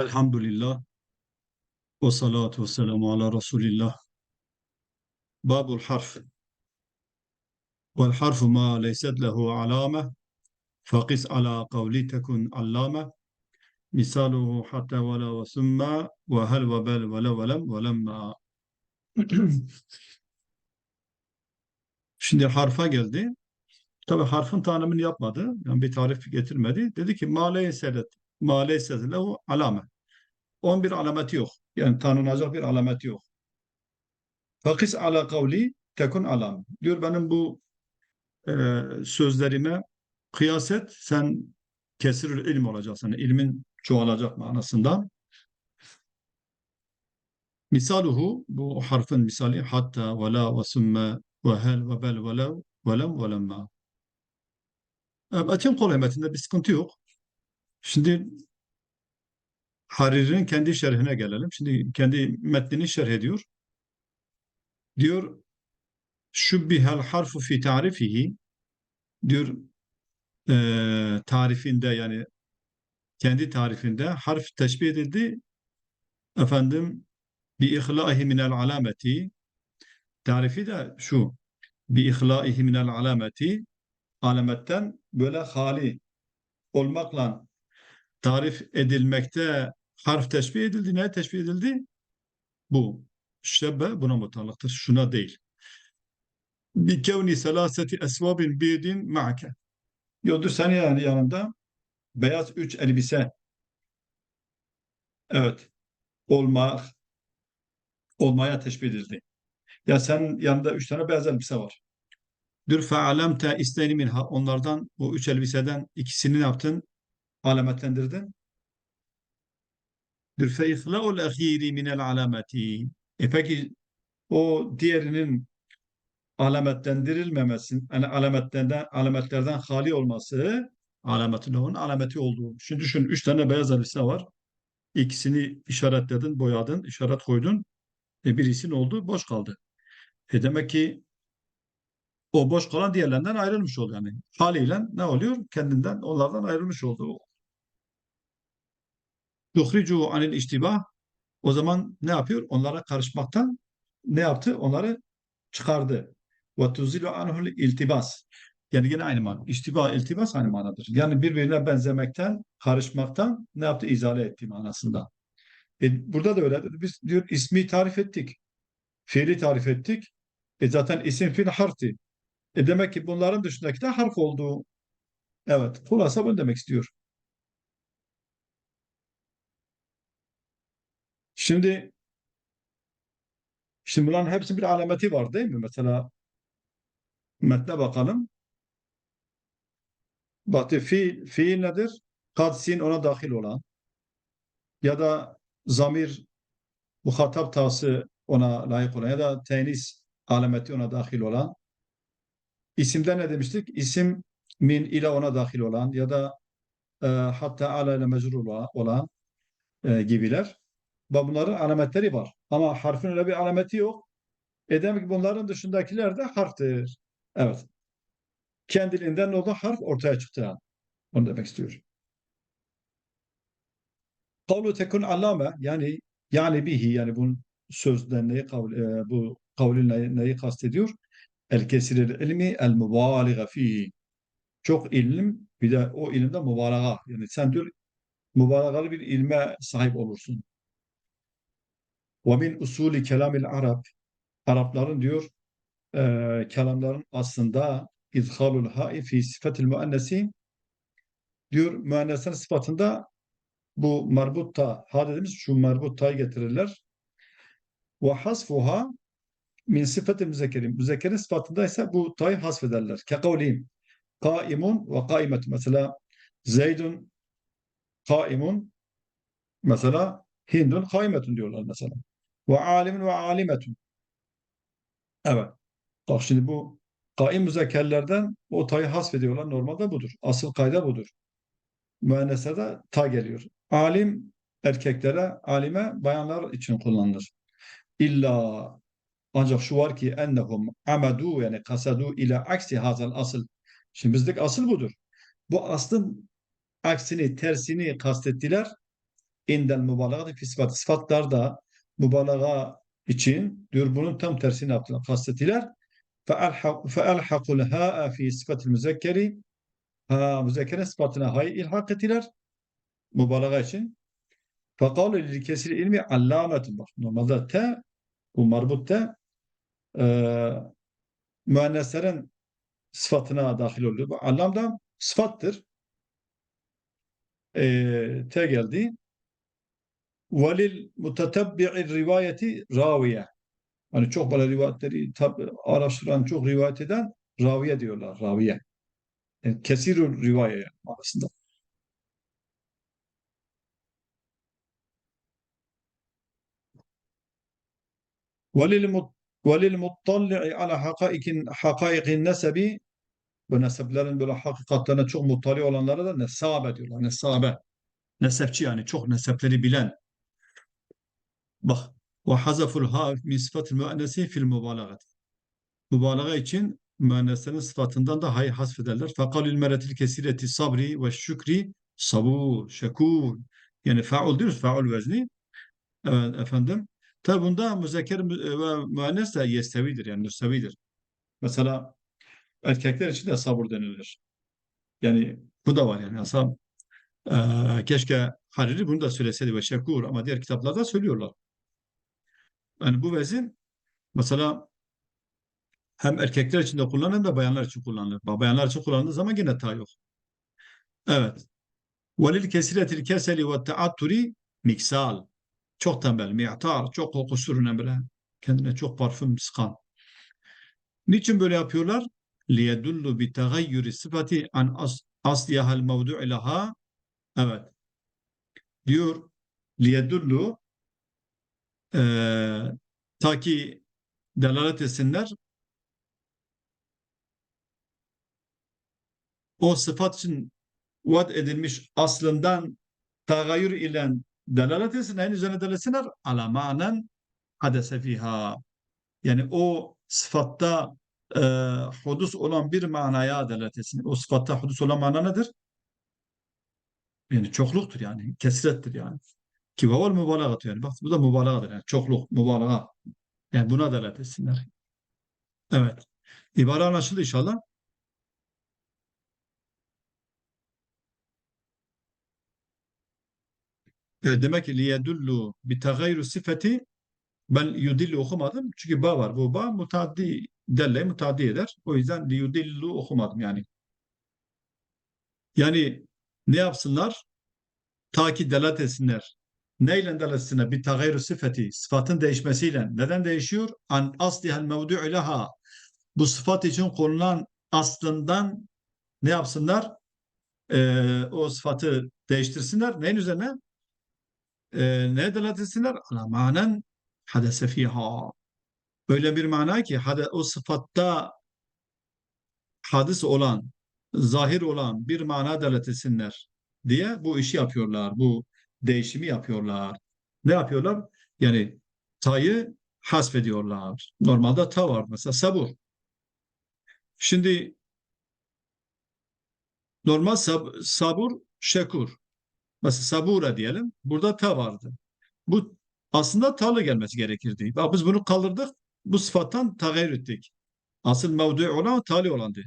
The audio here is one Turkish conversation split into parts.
Elhamdülillah ve salatu ve selamu ala Resulillah. Babul harf. Vel harfu ma leyset lehu alame fakis ala kavli tekun allame misaluhu hatta ve la ve summa ve hel ve bel ve le ve lem ve lemma. Şimdi harfa geldi. Tabi harfin tanımını yapmadı. Yani bir tarif getirmedi. Dedi ki ma leyset ma leyset lehu alame. Onun bir alameti yok. Yani tanınacak bir alameti yok. Fakis ala kavli tekun alam. Diyor benim bu e, sözlerime kıyas et sen kesir ilim olacaksın. İlmin çoğalacak manasında. Misaluhu bu harfin misali hatta ve la ve sümme ve hel ve bel ve lev ve lem ve lemma. Etim kolay metinde bir sıkıntı yok. Şimdi Hariri'nin kendi şerhine gelelim. Şimdi kendi metnini şerh ediyor. Diyor şubbihel harfu fi tarifihi diyor e, tarifinde yani kendi tarifinde harf teşbih edildi. Efendim bi ihlahi minel alameti tarifi de şu bi ihlahi minel alameti alametten böyle hali olmakla tarif edilmekte harf teşbih edildi. Ne teşbih edildi? Bu. Şebbe buna mutallıktır. Şuna değil. Bi kevni selaseti esvabin bidin ma'ke. Yoldur sen yani yanında beyaz üç elbise evet olmak olmaya teşbih edildi. Ya sen yanında üç tane beyaz elbise var. Dür fe'alemte isteyni minha onlardan bu üç elbiseden ikisini ne yaptın? Alametlendirdin. Dür fe ihla'ul ahiri minel alameti. E peki o diğerinin alametlendirilmemesi, yani alametlerden, alametlerden hali olması alametin onun alameti olduğu. Şimdi düşün, üç tane beyaz elbise var. İkisini işaretledin, boyadın, işaret koydun. E birisi ne oldu? Boş kaldı. E demek ki o boş kalan diğerlerinden ayrılmış oldu yani. Haliyle ne oluyor? Kendinden, onlardan ayrılmış oldu. Yuhricu anil iştibah o zaman ne yapıyor? Onlara karışmaktan ne yaptı? Onları çıkardı. Ve tuzilu anhul iltibas. Yani yine aynı mana. İştiba, iltibas aynı manadır. Yani birbirine benzemekten, karışmaktan ne yaptı? İzale etti manasında. E, burada da öyle. Biz diyor ismi tarif ettik. Fiili tarif ettik. E zaten isim fiil harfi. E demek ki bunların dışındaki de harf olduğu. Evet. Kulasa bunu demek istiyor. Şimdi şimdi bunların hepsinin bir alameti var değil mi? Mesela metne bakalım. Baktı fiil, fiil nedir? Kadsin ona dahil olan ya da zamir muhatap tası ona layık olan ya da tenis alameti ona dahil olan isimde ne demiştik? İsim min ile ona dahil olan ya da e, hatta ala ile mecrur olan e, gibiler. Bunların alametleri var. Ama harfin öyle bir alameti yok. E demek ki bunların dışındakiler de harftir. Evet. Kendiliğinden o da harf ortaya çıktı. Yani. Onu demek istiyor. Kavlu tekun allame yani yani bihi yani bunun sözden neyi kavl, e, bu kavlin neyi, kastediyor? El kesiril ilmi el mübaliğa fihi. Çok ilim bir de o ilimde mübalağa. Yani sen diyor mübalağalı bir ilme sahip olursun. Ve min usulü kelamil Arap Arapların diyor e, kelamların aslında idhalul ha'i fi sıfatil müennesi diyor müennesin sıfatında bu marbutta ha dediğimiz şu marbuttayı getirirler. Ve hasfuha min sıfatı müzekkerin. Müzekkerin sıfatında ise bu tayı hasfederler. Ke kavliyim. Kaimun ve kaimet. Mesela Zeydun kaimun mesela Hindun kaimetun diyorlar mesela. Ve alimin ve alimetun. Evet. Bak şimdi bu kaim müzekkerlerden o tayı hasfediyorlar. Normalde budur. Asıl kayda budur. Müenneslerde ta geliyor. Alim erkeklere, alime bayanlar için kullanılır. İlla ancak şu var ki ennehum amadu yani kasadu ila aksi hazal asıl. Şimdi bizdeki asıl budur. Bu aslın aksini, tersini kastettiler. indel mübalağa fi sıfat. Sıfatlarda mübalağa için diyor bunun tam tersini yaptılar. Kastettiler. فَأَلْحَقُ الْهَاءَ fi sıfatil müzekkeri ha, müzekkerin sıfatına hay ilhak ettiler. Mübalağa için. فَقَالُ لِلْكَسِرِ ilmi allametun. Bak normalde te bu marbut te e, müenneslerin sıfatına dahil oluyor. Bu allam da sıfattır. E, te geldi. Velil mutetabbi'i rivayeti raviye. Hani çok böyle rivayetleri araştıran, çok rivayet eden raviye diyorlar. Raviye. Yani kesirur rivaye yani manasında. Velil muttalli'i ala hakaikin hakaikin nesebi bu neseplerin böyle hakikatlerine çok muttali olanlara da nesabe diyorlar. Nesabe. Nesepçi yani çok nesepleri bilen. Bak. Ve hazaful ha min sıfatil müennesi fil mübalağat. Mübalağa için müenneslerin sıfatından da hay hasfederler. Fakalül meretil kesireti sabri ve şükri sabur, şekur. Yani faul diyoruz, faul vezni. Evet efendim. Tabi bunda müzekker ve müennes de yestevidir yani müstevidir. Mesela erkekler için de sabır denilir. Yani bu da var yani. Aslında e, keşke Hariri bunu da söyleseydi ve şekur ama diğer kitaplarda söylüyorlar. Yani bu vezin mesela hem erkekler için de kullanılır hem de bayanlar için kullanılır. Bayanlar için kullanıldığı zaman yine ta yok. Evet. Velil kesiretil keseli ve taatturi miksal. Çok tembel, mi'tar, çok koku sürünen böyle. Kendine çok parfüm sıkan. Niçin böyle yapıyorlar? liyedullu bi tagayyuri sıfati an asliyahal mevdu'i laha. Evet. Diyor liyedullu e, ta ki delalet etsinler o sıfat için vad edilmiş aslından tagayyür ile delalet etsin, en üzerine delaletsinler ala manen hadese fiha. Yani o sıfatta e, hudus olan bir manaya delalet etsin. O sıfatta hudus olan mana nedir? Yani çokluktur yani. Kesirettir yani. Ki vaval mübalağat yani. Bak bu da mübalağadır yani. Çokluk, mübalağa. Yani buna delalet etsinler. Evet. İbare anlaşıldı inşallah. Evet, demek ki liyedullu bi sifeti ben yudillu okumadım. Çünkü ba var. Bu ba mutaddi delle mutaddi eder. O yüzden liyudillu okumadım yani. Yani ne yapsınlar? Ta ki delat etsinler. Neyle delat etsinler? Bir tagayyuru sifeti. Sıfatın değişmesiyle. Neden değişiyor? An aslihal mevdu'u leha. Bu sıfat için konulan aslından ne yapsınlar? Ee, o sıfatı değiştirsinler. Neyin üzerine? Ee, ne delalet etsinler? Ala manen hadese fiha. Öyle bir mana ki hade, o sıfatta hadis olan, zahir olan bir mana delalet etsinler diye bu işi yapıyorlar. Bu değişimi yapıyorlar. Ne yapıyorlar? Yani ta'yı hasfediyorlar. Normalde ta var mesela sabur. Şimdi normal sab sabur şekur. Mesela sabura diyelim. Burada ta vardı. Bu aslında ta'lı gelmesi gerekirdi. Biz bunu kaldırdık. Bu sıfattan tagayyür ettik. Asıl mevdu olan tali olandı.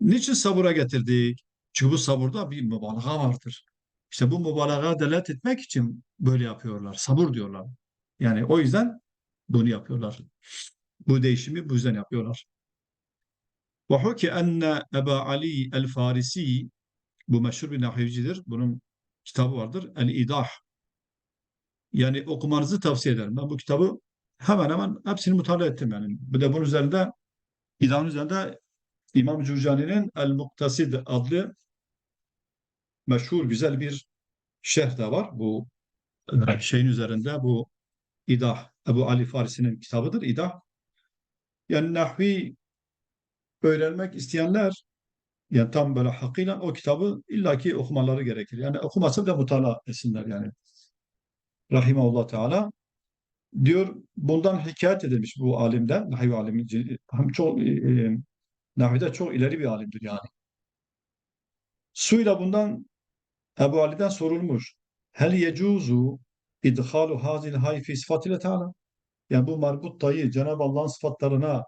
Niçin sabura getirdik? Çünkü bu saburda bir mübalağa vardır. İşte bu mübalağa delet etmek için böyle yapıyorlar. Sabur diyorlar. Yani o yüzden bunu yapıyorlar. Bu değişimi bu yüzden yapıyorlar. Ve huki enne Eba Ali el-Farisi bu meşhur bir nahivcidir. Bunun kitabı vardır. El-İdah. Yani okumanızı tavsiye ederim. Ben bu kitabı hemen hemen hepsini mutala ettim yani. Bir de bunun üzerinde İdah'ın üzerinde İmam Cürcani'nin El-Muktasid adlı meşhur güzel bir şerh de var. Bu şeyin üzerinde bu İdah, Ebu Ali Farisi'nin kitabıdır İdah. Yani nahvi öğrenmek isteyenler yani tam böyle hakkıyla o kitabı illaki okumaları gerekir. Yani okumasa da mutala etsinler yani. Rahimahullah Teala diyor bundan hikayet edilmiş bu alimden, Nahiv alimi hem çok e, e, Nahvide çok ileri bir alimdir yani. Suyla bundan Ebu Ali'den sorulmuş. Hel yecuzu idhalu hazil hay fi sıfatıyla Teala. Yani bu marguttayı Cenab-ı Allah'ın sıfatlarına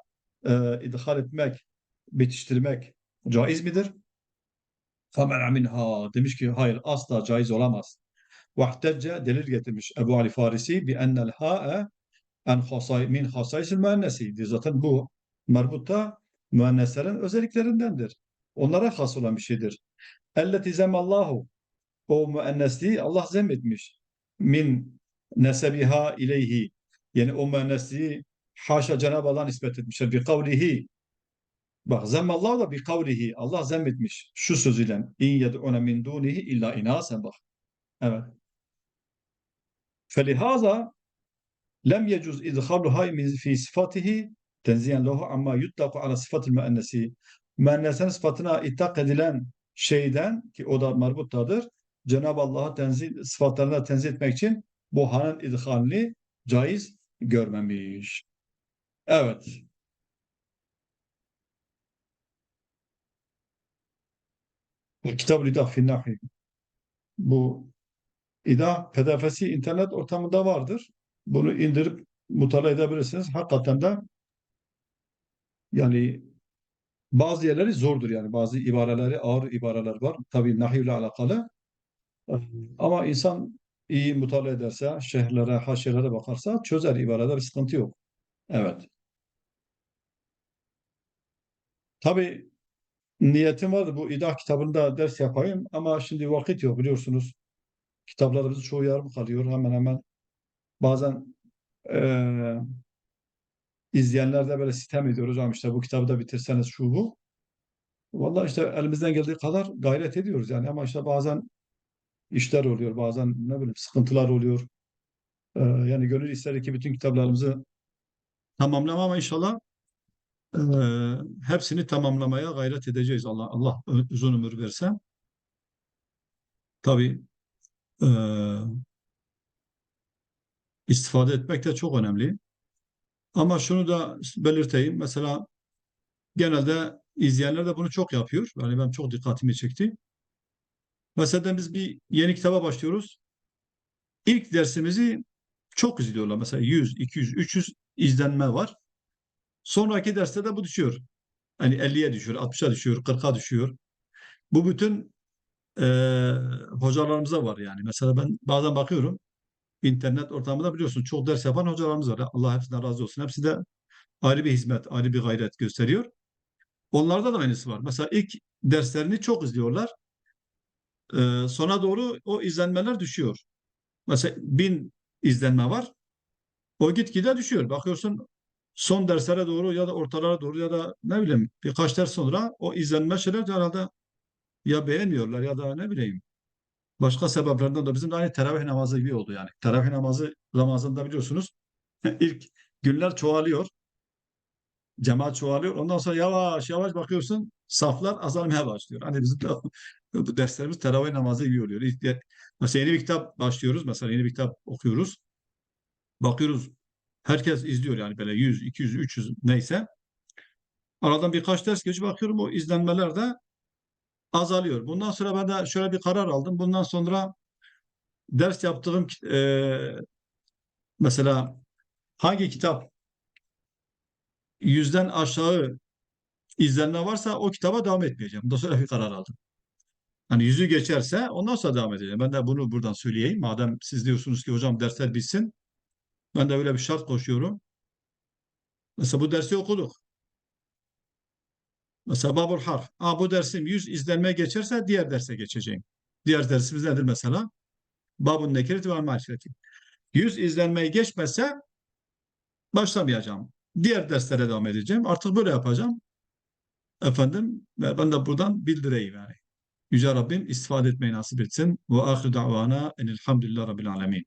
e, idhal etmek, bitiştirmek caiz midir? Famen minha demiş ki hayır asla caiz olamaz. Vahdece delil getirmiş Ebu Ali Farisi bi ennel ha'e en hasay min hasaysil müennesiydi. Zaten bu marbutta müenneslerin özelliklerindendir. Onlara has olan bir şeydir. Elleti zemallahu o müennesliği Allah zemmetmiş. Min nesebiha ileyhi yani o müennesliği haşa Cenab-ı Allah nispet etmişler. Bi kavlihi Bak zemmallahu da bi kavlihi Allah zemmetmiş şu sözüyle in yed'une min dunihi illa inasen bak. Evet. Felihaza lem yecuz idhaluha fi sıfatihi tenziyen lehu amma yutlaku ala sıfatil müennesi. Müennesin sıfatına itak edilen şeyden ki o da marbuttadır. Cenab-ı Allah'a tenzih, sıfatlarına tenzih etmek için bu hanın idhalini caiz görmemiş. Evet. Kitab-ı Finnahi. Bu İdah pdf'si internet ortamında vardır. Bunu indirip mutala edebilirsiniz. Hakikaten de yani bazı yerleri zordur yani. Bazı ibareleri, ağır ibareler var. Tabii nahiv ile alakalı. Ama insan iyi mutala ederse, şehirlere, haşirlere bakarsa çözer ibarede bir sıkıntı yok. Evet. Tabii niyetim vardı bu İdah kitabında ders yapayım ama şimdi vakit yok biliyorsunuz. Kitaplarımız çoğu yarım kalıyor. Hemen hemen bazen e, izleyenler böyle sitem ediyor hocam işte bu kitabı da bitirseniz şu bu. Vallahi işte elimizden geldiği kadar gayret ediyoruz yani ama işte bazen işler oluyor, bazen ne bileyim sıkıntılar oluyor. Ee, yani gönül ister ki bütün kitaplarımızı tamamlama ama inşallah e, hepsini tamamlamaya gayret edeceğiz. Allah Allah uzun ömür verse. Tabii e, istifade etmek de çok önemli. Ama şunu da belirteyim. Mesela genelde izleyenler de bunu çok yapıyor. Yani ben çok dikkatimi çekti. Mesela biz bir yeni kitaba başlıyoruz. İlk dersimizi çok izliyorlar. Mesela 100, 200, 300 izlenme var. Sonraki derste de bu düşüyor. Hani 50'ye düşüyor, 60'a düşüyor, 40'a düşüyor. Bu bütün e, hocalarımıza var yani. Mesela ben bazen bakıyorum internet ortamında biliyorsun çok ders yapan hocalarımız var. Allah hepsinden razı olsun. Hepsi de ayrı bir hizmet, ayrı bir gayret gösteriyor. Onlarda da aynısı var. Mesela ilk derslerini çok izliyorlar. Ee, sona doğru o izlenmeler düşüyor. Mesela bin izlenme var. O gitgide düşüyor. Bakıyorsun son derslere doğru ya da ortalara doğru ya da ne bileyim birkaç ders sonra o izlenme şeyler herhalde ya beğenmiyorlar ya da ne bileyim başka sebeplerden de bizim de aynı teravih namazı gibi oldu yani. Teravih namazı Ramazan'da biliyorsunuz ilk günler çoğalıyor. Cemaat çoğalıyor. Ondan sonra yavaş yavaş bakıyorsun saflar azalmaya başlıyor. Hani bizim de bu derslerimiz teravih namazı gibi oluyor. Mesela yeni bir kitap başlıyoruz. Mesela yeni bir kitap okuyoruz. Bakıyoruz herkes izliyor yani böyle 100, 200, 300 neyse. Aradan birkaç ders geçip bakıyorum o izlenmeler de azalıyor. Bundan sonra ben de şöyle bir karar aldım. Bundan sonra ders yaptığım e, mesela hangi kitap yüzden aşağı izlenme varsa o kitaba devam etmeyeceğim. Bundan sonra bir karar aldım. Hani yüzü geçerse ondan sonra devam edeceğim. Ben de bunu buradan söyleyeyim. Madem siz diyorsunuz ki hocam dersler bitsin. Ben de öyle bir şart koşuyorum. Mesela bu dersi okuduk. Mesela babul harf. Aa, bu dersim 100 izlenme geçerse diğer derse geçeceğim. Diğer dersimiz nedir mesela? Babun nekireti ve marifeti. 100 izlenmeyi geçmezse başlamayacağım. Diğer derslere devam edeceğim. Artık böyle yapacağım. Efendim ben de buradan bildireyim yani. Yüce Rabbim istifade etmeyi nasip etsin. Ve ahiru da'vana enilhamdülillah rabbil alemin.